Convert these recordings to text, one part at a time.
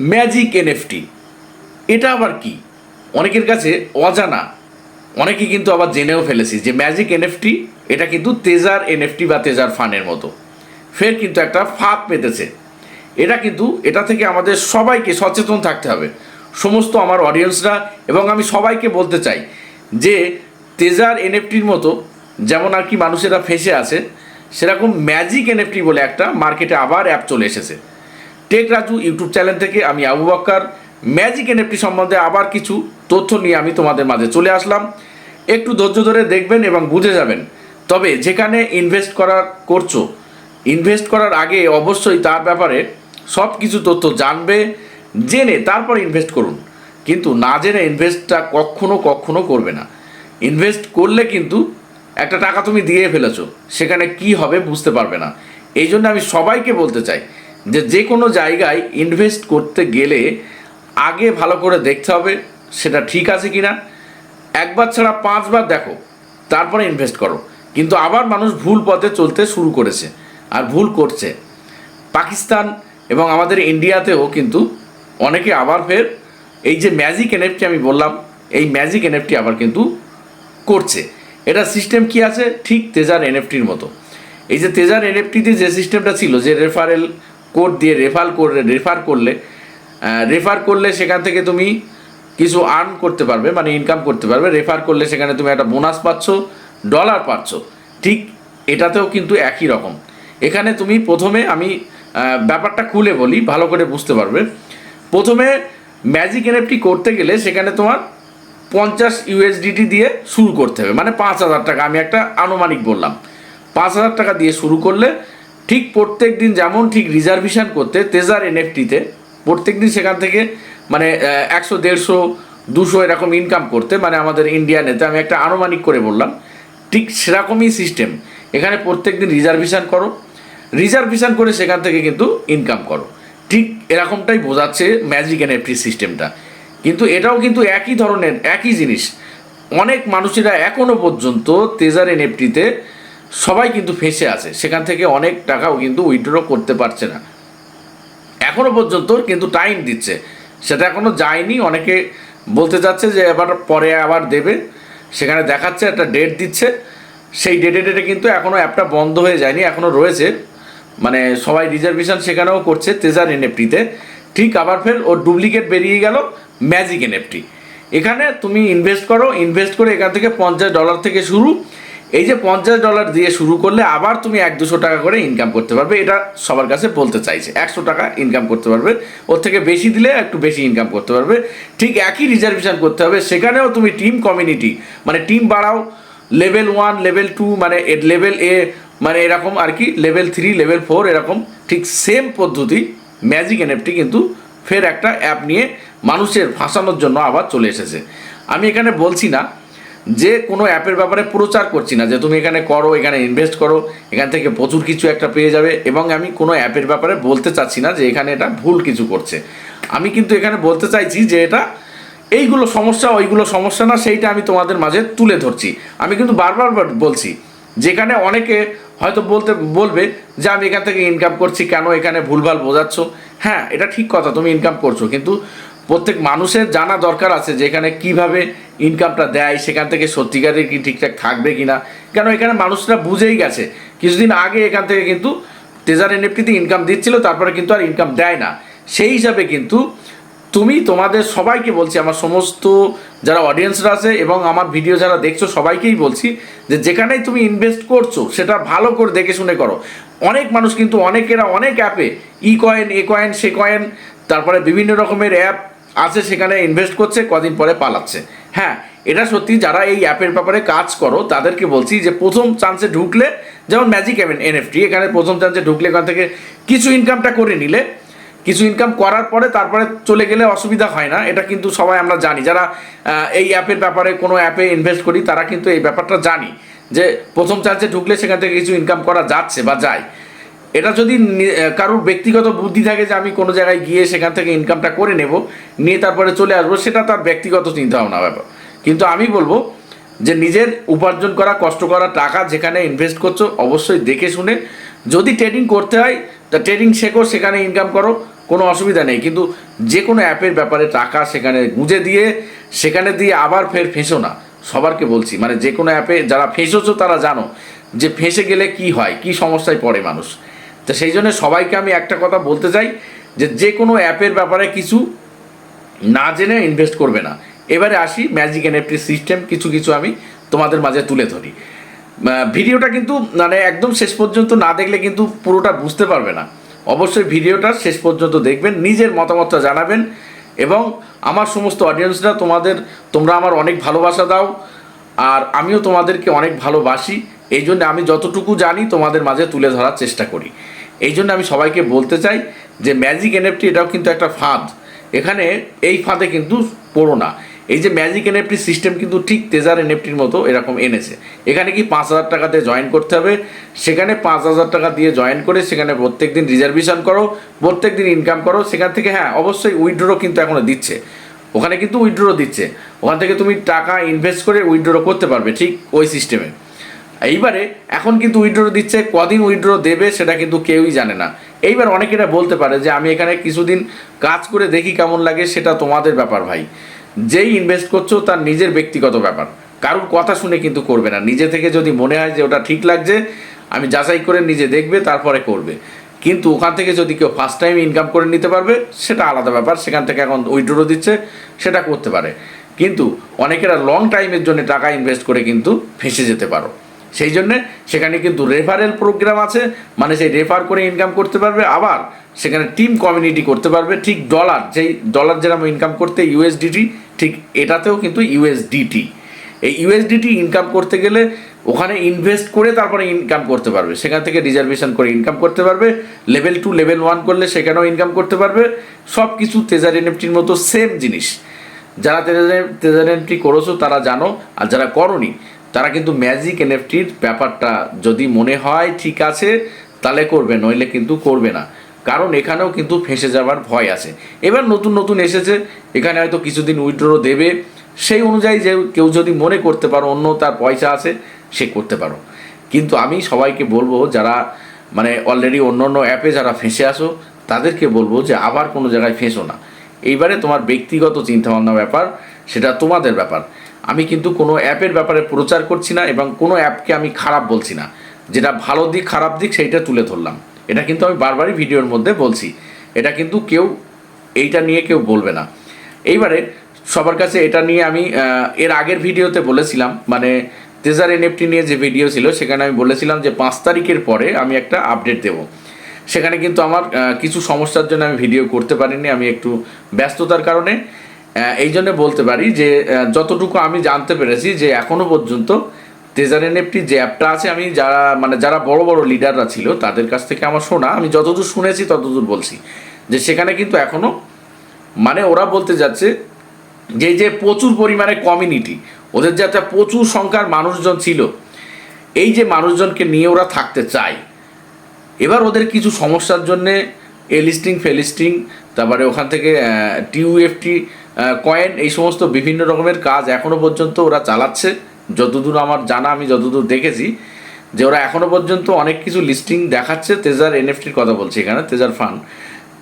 Magic NFT. এটা আবার কি? অনেকের কাছে অজানা। অনেকে কিন্তু আবার জেনেও ফেলেছি যে ম্যাজিক এনএফটি, এটা কিন্তু তেজার এনএফটি বা তেজার ফানের মতো। ফের কিন্তু একটা ফাঁদ পেতেছে। এটা কিন্তু, এটা থেকে আমাদের সবাইকে সচেতন থাকতে হবে। সমস্ত আমার অডিয়েন্সরা এবং আমি সবাইকে বলতে চাই যে তেজার এনএফটির মতো যেমন আর কি মানুষেরা ফেসে আছে, সেরকম ম্যাজিক এনএফটি বলে একটা মার্কেটে আবার অ্যাপ চলে এসেছে। টেক রাজু ইউটিউব চ্যানেল থেকে আমি আবু বক্কর। ম্যাজিক এনএফটি সম্বন্ধে আবার কিছু তথ্য নিয়ে আমি তোমাদের মাঝে চলে আসলাম। একটু ধৈর্য ধরে দেখবেন এবং বুঝে যাবেন। তবে যেখানে ইনভেস্ট করার করছ ইনভেস্ট করার আগে অবশ্যই তার ব্যাপারে সব কিছু তথ্য জানবে, জেনে তারপর ইনভেস্ট করুন। কিন্তু না জেনে ইনভেস্টটা কখনো কখনো করবে না। ইনভেস্ট করলে কিন্তু একটা টাকা তুমি দিয়ে ফেলেছো, সেখানে কি হবে বুঝতে পারবে না। এই জন্য আমি সবাইকে বলতে চাই যে যে কোনো জায়গায় ইনভেস্ট করতে গেলে আগে ভালো করে দেখতে হবে সেটা ঠিক আছে কি না একবার ছাড়া পাঁচবার দেখো, তারপরে ইনভেস্ট করো। কিন্তু আবার মানুষ ভুল পথে চলতে শুরু করেছে আর ভুল করছে। পাকিস্তান এবং আমাদের ইন্ডিয়াতেও কিন্তু অনেকে আবার ফের এই যে ম্যাজিক এনএফটি আমি বললাম, এই ম্যাজিক এনএফটি আবার কিন্তু করছে। এটা সিস্টেম কি আছে? ঠিক তেজার এনএফটির মতো। এই যে তেজার এনএফটিতে যে সিস্টেমটা ছিল, যে রেফারেল কোড দিয়ে রেফার করলে রেফার করলে রেফার করলে সেখান থেকে তুমি কিছু আর্ন করতে পারবে মানে ইনকাম করতে পারবে। রেফার করলে সেখানে তুমি একটা বোনাস পাচ্ছ ডলার পাচ্ছ। ঠিক এটাতেও কিন্তু একই রকম। এখানে তুমি প্রথমে আমি ব্যাপারটা খুলে বলি, ভালো করে বুঝতে পারবে। প্রথমে ম্যাজিক এনএফটি করতে গেলে সেখানে তোমার পঞ্চাশ ইউএসডিটি দিয়ে শুরু করতে হবে। মানে পাঁচ হাজার টাকা, আমি একটা আনুমানিক বললাম। পাঁচ হাজার টাকা দিয়ে শুরু করলে ঠিক প্রত্যেক দিন যেমন ঠিক রিজার্ভেশন করতে তেজার এনএফটিতে প্রত্যেক দিন সেখান থেকে মানে একশো, দেড়শো, দুশো এরকম ইনকাম করতে মানে আমাদের ইন্ডিয়ানেতে আমি একটা আনুমানিক করে বললাম, ঠিক সেরকমই সিস্টেম এখানে প্রত্যেক দিন রিজার্ভেশন করো। রিজার্ভেশন করে সেখান থেকে কিন্তু ইনকাম করো। ঠিক এরকমটাই বোঝাচ্ছে ম্যাজিক এনএফটি সিস্টেমটা কিন্তু এটাও কিন্তু একই ধরনের, একই জিনিস। অনেক মানুষেরা এখনও পর্যন্ত তেজার এনএফটিতে সবাই কিন্তু ফেসে আছে। সেখান থেকে অনেক টাকাও কিন্তু উইথড্র করতে পারছে না। এখনও পর্যন্ত কিন্তু টাইম দিচ্ছে। সেটা এখনও যায়নি। অনেকে বলতে চাচ্ছে যে এবার পরে আবার দেবে। সেখানে দেখাচ্ছে, একটা ডেট দিচ্ছে। সেই ডেটে ডেটে কিন্তু এখনও অ্যাপটা বন্ধ হয়ে যায়নি এখনও রয়েছে। মানে সবাই রিজার্ভেশন সেখানেও করছে তেজার এনএফটিতে ঠিক আবার ফের ওর ডুপ্লিকেট বেরিয়ে গেল ম্যাজিক এনএফটি এখানে তুমি ইনভেস্ট করো ইনভেস্ট করে এখান থেকে পঞ্চাশ ডলার থেকে শুরু। এই যে পঞ্চাশ ডলার দিয়ে শুরু করলে আবার তুমি এক দুশো টাকা করে ইনকাম করতে পারবে, এটা সবার কাছে বলতে চাইছে। একশো টাকা ইনকাম করতে পারবে, ওর থেকে বেশি দিলে একটু বেশি ইনকাম করতে পারবে। ঠিক একই রিজার্ভেশন করতে হবে, সেখানেও তুমি টিম কমিউনিটি মানে টিম বাড়াও লেভেল ওয়ান লেভেল টু মানে লেভেল এ মানে এরকম আর কি লেভেল থ্রি লেভেল ফোর এরকম, ঠিক সেম পদ্ধতি ম্যাজিক এনএফটি কিন্তু ফের একটা অ্যাপ নিয়ে মানুষের ফাঁসানোর জন্য আবার চলে এসেছে। আমি এখানে বলছি না যে কোনো অ্যাপের ব্যাপারে প্রচার করছি না, যে তুমি এখানে করো, এখানে ইনভেস্ট করো, এখান থেকে প্রচুর কিছু একটা পেয়ে যাবে এবং আমি কোনো অ্যাপের ব্যাপারে বলতে চাচ্ছি না যে এখানে এটা ভুল কিছু করছে। আমি কিন্তু এখানে বলতে চাইছি যে এটা এইগুলো সমস্যা, ওইগুলো সমস্যা না, সেইটা আমি তোমাদের মাঝে তুলে ধরছি। আমি কিন্তু বারবার বলছি, যেখানে অনেকে হয়তো বলতে, বলবে যে আমি এখান থেকে ইনকাম করছি, কেন এখানে ভুলভাল বোঝাচ্ছ? হ্যাঁ এটা ঠিক কথা, তুমি ইনকাম করছ, কিন্তু প্রত্যেক মানুষের জানা দরকার আছে যে এখানে কীভাবে ইনকামটা দেয়, সেখান থেকে সত্যিকারের কি ঠিকঠাক থাকবে কি না কেন এখানে মানুষরা বুঝেই গেছে। কিছুদিন আগে এখান থেকে কিন্তু তেজার এনএফটিতে ইনকাম দিচ্ছিল, তারপরে কিন্তু আর ইনকাম দেয় না। সেই হিসাবে কিন্তু তুমি, তোমাদের সবাইকে বলছি, আমার সমস্ত যারা অডিয়েন্সরা আছে এবং আমার ভিডিও যারা দেখছ, সবাইকেই বলছি যে যেখানেই তুমি ইনভেস্ট করছ, সেটা ভালো করে দেখে শুনে করো। অনেক মানুষ কিন্তু অনেকেরা অনেক অ্যাপে ই কয়েন এ কয়েন সে কয়েন তারপরে বিভিন্ন রকমের অ্যাপ আছে, সেখানে ইনভেস্ট করছে, কদিন পরে পালাচ্ছে। হ্যাঁ এটা সত্যি যারা এই অ্যাপের ব্যাপারে কাজ করো, তাদেরকে বলছি যে প্রথম চান্সে ঢুকলে, যেমন ম্যাজিক এনএফটি এখানে প্রথম চান্সে ঢুকলে এখান থেকে কিছু ইনকামটা করে নিলে, কিছু ইনকাম করার পরে তারপরে চলে গেলে অসুবিধা হয় না, এটা কিন্তু সবাই আমরা জানি। যারা এই অ্যাপের ব্যাপারে কোনো অ্যাপে ইনভেস্ট করি, তারা কিন্তু এই ব্যাপারটা জানি যে প্রথম চান্সে ঢুকলে সেখান থেকে কিছু ইনকাম করা যাচ্ছে বা যায়। এটা যদি কারোর ব্যক্তিগত বুদ্ধি থাকে যে আমি কোনো জায়গায় গিয়ে সেখান থেকে ইনকামটা করে নেব, নিয়ে তারপরে চলে আসব, সেটা তার ব্যক্তিগত চিন্তা ভাবনা ব্যাপার। কিন্তু আমি বলব যে নিজের উপার্জন করা, কষ্ট করা টাকা যেখানে ইনভেস্ট করছ, অবশ্যই দেখে শুনে যদি ট্রেডিং করতে হয়, তা ট্রেডিং শেখো, সেখানে ইনকাম করো, কোনো অসুবিধা নেই। কিন্তু যে কোনো অ্যাপের ব্যাপারে টাকা সেখানে গুঁজে দিয়ে, সেখানে দিয়ে আবার ফের ফেঁসো না। সবারকে বলছি মানে যে কোনো অ্যাপে যারা ফেঁসেছো তারা জানো যে ফেঁসে গেলে কি হয়, কি সমস্যায় পড়ে মানুষ। তো সেই জন্য সবাইকে আমি একটা কথা বলতে চাই যে যে কোনো অ্যাপের ব্যাপারে কিছু না জেনে ইনভেস্ট করবে না। এবারে আসি ম্যাজিক এনএফটি সিস্টেম কিছু কিছু আমি তোমাদের মাঝে তুলে ধরি। ভিডিওটা কিন্তু মানে একদম শেষ পর্যন্ত না দেখলে কিন্তু পুরোটা বুঝতে পারবে না। অবশ্যই ভিডিওটা শেষ পর্যন্ত দেখবেন, নিজের মতামতটা জানাবেন এবং আমার সমস্ত অডিয়েন্সরা তোমাদের, তোমরা আমার অনেক ভালোবাসা দাও আর আমিও তোমাদেরকে অনেক ভালোবাসি। এই জন্য আমি যতটুকু জানি তোমাদের মাঝে তুলে ধরার চেষ্টা করি। এই জন্য আমি সবাইকে বলতে চাই যে ম্যাজিক এনএফটি এটাও কিন্তু একটা ফাঁদ। এখানে এই ফাঁদে কিন্তু পড়ো না। এই যে ম্যাজিক এনএফটি সিস্টেম কিন্তু ঠিক তেজার এনএফটির মতো এরকম এনেছে। এখানে কি পাঁচ হাজার টাকাতে জয়েন করতে হবে? সেখানে পাঁচ হাজার টাকা দিয়ে জয়েন করে সেখানে প্রত্যেক দিন রিজার্ভেশন করো, প্রত্যেক দিন ইনকাম করো। সেখান থেকে হ্যাঁ অবশ্যই উইথড্রো কিন্তু এখনও দিচ্ছে। ওখানে কিন্তু উইথড্রো দিচ্ছে। ওখান থেকে তুমি টাকা ইনভেস্ট করে উইথড্রো করতে পারবে ঠিক ওই সিস্টেমে এইবারে এখন কিন্তু উইথড্র দিচ্ছে, কদিন উইথড্র দেবে সেটা কিন্তু কেউই জানে না। এইবার অনেকেরা বলতে পারে যে, আমি এখানে কিছুদিন কাজ করে দেখি কেমন লাগে, সেটা তোমাদের ব্যাপার ভাই। যেই ইনভেস্ট করছ, তার নিজের ব্যক্তিগত ব্যাপার। কারোর কথা শুনে কিন্তু করবে না। নিজে থেকে যদি মনে হয় যে, ওটা ঠিক লাগছে, আমি যাচাই করে নিজে দেখবে, তারপরে করবে। কিন্তু ওখান থেকে যদি কেউ ফার্স্ট টাইম ইনকাম করে নিতে পারবে, সেটা আলাদা ব্যাপার। সেখান থেকে এখন উইথড্র দিচ্ছে, সেটা করতে পারে। কিন্তু অনেকেরা লং টাইমের জন্য টাকা ইনভেস্ট করে কিন্তু ফেঁসে যেতে পারো। সেই জন্যে সেখানে কিন্তু রেফারেল প্রোগ্রাম আছে মানে সেই রেফার করে ইনকাম করতে পারবে, আবার সেখানে টিম কমিউনিটি করতে পারবে, ঠিক ডলার যেই ডলার যেরকম ইনকাম করতে ইউএসডিটি ঠিক এটাতেও কিন্তু ইউএসডিটি এই ইউএসডিটি ইনকাম করতে গেলে ওখানে ইনভেস্ট করে তারপরে ইনকাম করতে পারবে, সেখান থেকে রিজার্ভেশন করে ইনকাম করতে পারবে লেভেল টু লেভেল ওয়ান করলে সেখানেও ইনকাম করতে পারবে সব কিছু তেজার এনএফটির মতো সেম জিনিস। যারা তেজার এনএফটি করেছ তারা জানো, আর যারা করনি তারা কিন্তু ম্যাজিক এনএফটির ব্যাপারটা যদি মনে হয় ঠিক আছে, তাহলে করবে, নইলে কিন্তু করবে না। কারণ এখানেও কিন্তু ফেঁসে যাওয়ার ভয় আছে। এবার নতুন নতুন এসেছে, এখানে হয়তো কিছুদিন উইথড্র দেবে। সেই অনুযায়ী যে কেউ যদি মনে করতে পারো, অন্য তার পয়সা আছে, সে করতে পারো। কিন্তু আমি সবাইকে বলব, যারা মানে অলরেডি অন্য অন্য অ্যাপে যারা ফেঁসে আসো তাদেরকে বলব যে আবার কোনো জায়গায় ফেঁসো না। এইবারে তোমার ব্যক্তিগত চিন্তাভাবনা ব্যাপার, সেটা তোমাদের ব্যাপার। আমি কিন্তু কোনো অ্যাপের ব্যাপারে প্রচার করছি না এবং কোনো অ্যাপকে আমি খারাপ বলছি না। যেটা ভালো দিক, খারাপ দিক সেইটা তুলে ধরলাম। এটা কিন্তু আমি বারবারই ভিডিওর মধ্যে বলছি। এটা কিন্তু কেউ, এইটা নিয়ে কেউ বলবে না। এইবারে সবার কাছে এটা নিয়ে আমি এর আগের ভিডিওতে বলেছিলাম মানে তেজার এনএফটি নিয়ে যে ভিডিও ছিল, সেখানে আমি বলেছিলাম যে পাঁচ তারিখের পরে আমি একটা আপডেট দেবো। সেখানে কিন্তু আমার কিছু সমস্যার জন্য আমি ভিডিও করতে পারিনি, আমি একটু ব্যস্ততার কারণে। এই জন্য বলতে পারি যে যতটুকু আমি জানতে পেরেছি যে এখনও পর্যন্ত তেজার এনএফটি যে অ্যাপটা আছে, আমি যারা মানে যারা বড় বড় লিডাররা ছিল, তাদের কাছ থেকে আমার শোনা, আমি যতদূর শুনেছি ততদূর বলছি। যে সেখানে কিন্তু এখনও মানে ওরা বলতে যাচ্ছে যে যে প্রচুর পরিমাণে কমিউনিটি ওদের যে একটা প্রচুর সংখ্যার মানুষজন ছিল, এই যে মানুষজনকে নিয়ে ওরা থাকতে চায়। এবার ওদের কিছু সমস্যার জন্যে এলিস্টিং, ফেলিস্টিং, তারপরে ওখান থেকে টিউএফটি কয়েন এই সমস্ত বিভিন্ন রকমের কাজ এখনও পর্যন্ত ওরা চালাচ্ছে। যতদূর আমার জানা, আমি যতদূর দেখেছি, যে ওরা এখনও পর্যন্ত অনেক কিছু লিস্টিং দেখাচ্ছে তেজার এনএফটির কথা বলছে এখানে তেজার ফান্ড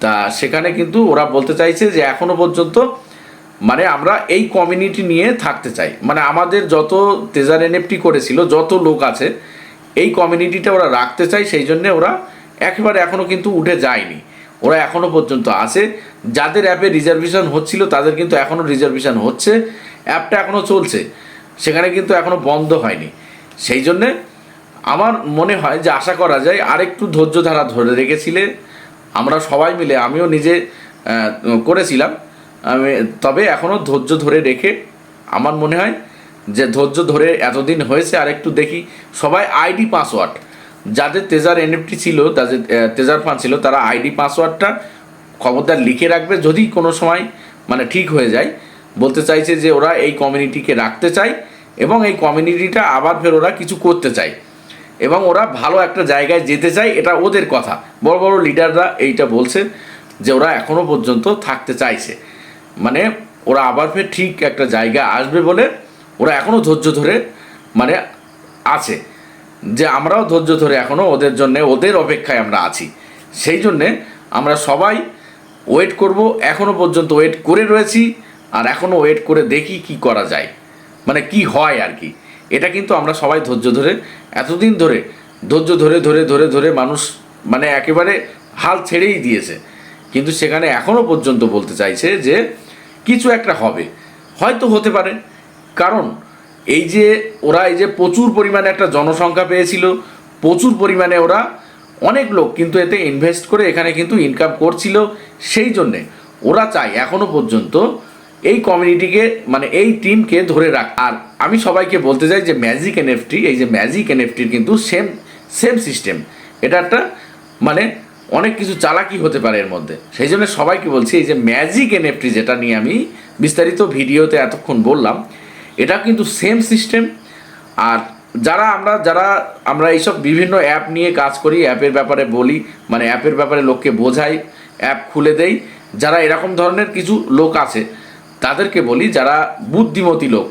তা সেখানে কিন্তু ওরা বলতে চাইছে যে এখনও পর্যন্ত মানে আমরা এই কমিউনিটি নিয়ে থাকতে চাই। মানে আমাদের যত তেজার এনএফটি করেছিল, যত লোক আছে, এই কমিউনিটিটা ওরা রাখতে চায়, সেই জন্যে ওরা একেবারে এখনও কিন্তু উঠে যায়নি। ওরা এখনও পর্যন্ত আছে। যাদের অ্যাপে রিজার্ভেশন হচ্ছিল, তাদের কিন্তু এখনও রিজার্ভেশন হচ্ছে। অ্যাপটা এখনও চলছে। সেখানে কিন্তু এখনও বন্ধ হয়নি। সেই জন্যে আমার মনে হয় যে আশা করা যায়, আরেকটু ধৈর্য ধারা ধরে রেখেছিলে। আমরা সবাই মিলে, আমিও নিজে করেছিলাম। আমি, তবে এখনও ধৈর্য ধরে রেখে আমার মনে হয় যে ধৈর্য ধরে এতদিন হয়েছে আর একটু দেখি। সবাই আইডি পাসওয়ার্ড। যাদের তেজার এনএফটি ছিল, তাদের তেজার ফান ছিল, তারা আইডি পাসওয়ার্ডটা খবরদার লিখে রাখবে যদি কোনো সময় মানে ঠিক হয়ে যায়। বলতে চাইছে যে ওরা এই কমিউনিটিকে রাখতে চায় এবং এই কমিউনিটিটা আবার ফের ওরা কিছু করতে চায়। এবং ওরা ভালো একটা জায়গায় যেতে চায়, এটা ওদের কথা। বড় বড় লিডাররা এইটা বলছে যে ওরা এখনও পর্যন্ত থাকতে চাইছে। মানে ওরা আবার ফের ঠিক একটা জায়গা আসবে বলে ওরা এখনও ধৈর্য ধরে মানে আছে। যে আমরাও ধৈর্য ধরে এখনও ওদের জন্যে, ওদের অপেক্ষায় আমরা আছি। সেই জন্যে আমরা সবাই ওয়েট করব এখনও পর্যন্ত ওয়েট করে রয়েছি, আর এখনও ওয়েট করে দেখি কি করা যায়। মানে কি হয় আর কি। এটা কিন্তু আমরা সবাই ধৈর্য ধরে, এতদিন ধরে, ধৈর্য ধরে ধরে ধরে ধরে মানুষ মানে একেবারে হাল ছেড়েই দিয়েছে। কিন্তু সেখানে এখনও পর্যন্ত বলতে চাইছে যে কিছু একটা হবে। হয়তো হতে পারে। কারণ এই যে ওরা এই যে প্রচুর পরিমাণে একটা জনসংখ্যা পেয়েছিল, প্রচুর পরিমাণে ওরা অনেক লোক কিন্তু এতে ইনভেস্ট করে এখানে কিন্তু ইনকাম করছিল, সেই জন্যে ওরা চায় এখনও পর্যন্ত এই কমিউনিটিকে মানে এই টিমকে ধরে রাখ আর আমি সবাইকে বলতে চাই যে ম্যাজিক এনএফটি এই যে ম্যাজিক এনএফটির কিন্তু সেম সেম সিস্টেম এটা একটা মানে অনেক কিছু চালাকি হতে পারে এর মধ্যে। সেই জন্য সবাইকে বলছি এই যে ম্যাজিক এনএফটি যেটা নিয়ে আমি বিস্তারিত ভিডিওতে এতক্ষণ বললাম এটা কিন্তু সেম সিস্টেম আর যারা আমরা যারা আমরা এইসব বিভিন্ন অ্যাপ নিয়ে কাজ করি অ্যাপের ব্যাপারে বলি মানে অ্যাপের ব্যাপারে লোককে বোঝাই অ্যাপ খুলে দেই, যারা এরকম ধরনের কিছু লোক আছে, তাদেরকে বলি যারা বুদ্ধিমতী লোক,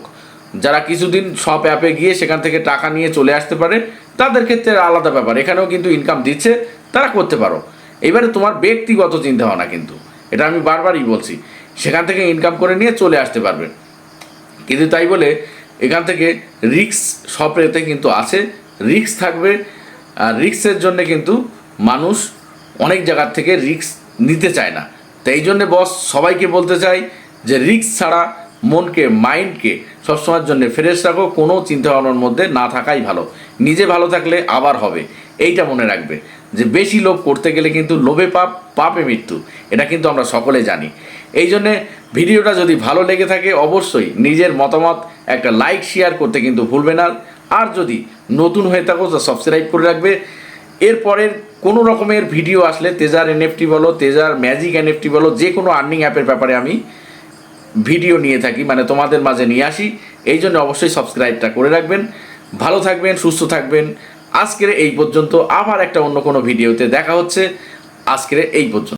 যারা কিছুদিন সব অ্যাপে গিয়ে সেখান থেকে টাকা নিয়ে চলে আসতে পারে, তাদের ক্ষেত্রে আলাদা ব্যাপার। এখানেও কিন্তু ইনকাম দিচ্ছে, তারা করতে পারো। এবারে তোমার ব্যক্তিগত চিন্তা ভাবনা কিন্তু, এটা আমি বারবারই বলছি, সেখান থেকে ইনকাম করে নিয়ে চলে আসতে পারবে। কিন্তু তাই বলে এখান থেকে রিক্স সব এতে কিন্তু আছে। রিক্স থাকবে, আর রিক্সের জন্য কিন্তু মানুষ অনেক জায়গার থেকে রিক্স নিতে চায় না। তাই এই জন্যে বস, সবাইকে বলতে চাই যে রিক্স ছাড়া মনকে, মাইন্ডকে সবসময়ের জন্য ফ্রেশ রাখো, কোনো চিন্তা ভাবনার মধ্যে না থাকাই ভালো। নিজে ভালো থাকলে আবার হবে, এইটা মনে রাখবে। যে বেশি লোভ করতে গেলে কিন্তু লোভে পাপ, পাপে মৃত্যু, এটা কিন্তু আমরা সকলে জানি। এই জন্যে ভিডিওটা যদি ভালো লেগে থাকে, অবশ্যই নিজের মতামত একটা লাইক শেয়ার করতে কিন্তু ভুলবে না। আর যদি নতুন হয়ে থাকো, তো সাবস্ক্রাইব করে রাখবে। এরপরের কোনো রকমের ভিডিও আসলে তেজার এনএফটি বলো তেজার ম্যাজিক এনএফটি বলো, যে কোনো আর্নিং অ্যাপের ব্যাপারে আমি ভিডিও নিয়ে থাকি মানে তোমাদের মাঝে নিয়ে আসি। এই জন্য অবশ্যই সাবস্ক্রাইবটা করে রাখবেন। ভালো থাকবেন, সুস্থ থাকবেন। আজকের এই পর্যন্ত আবার একটা অন্য কোনো ভিডিওতে দেখা হচ্ছে। আজকের এই পর্যন্ত।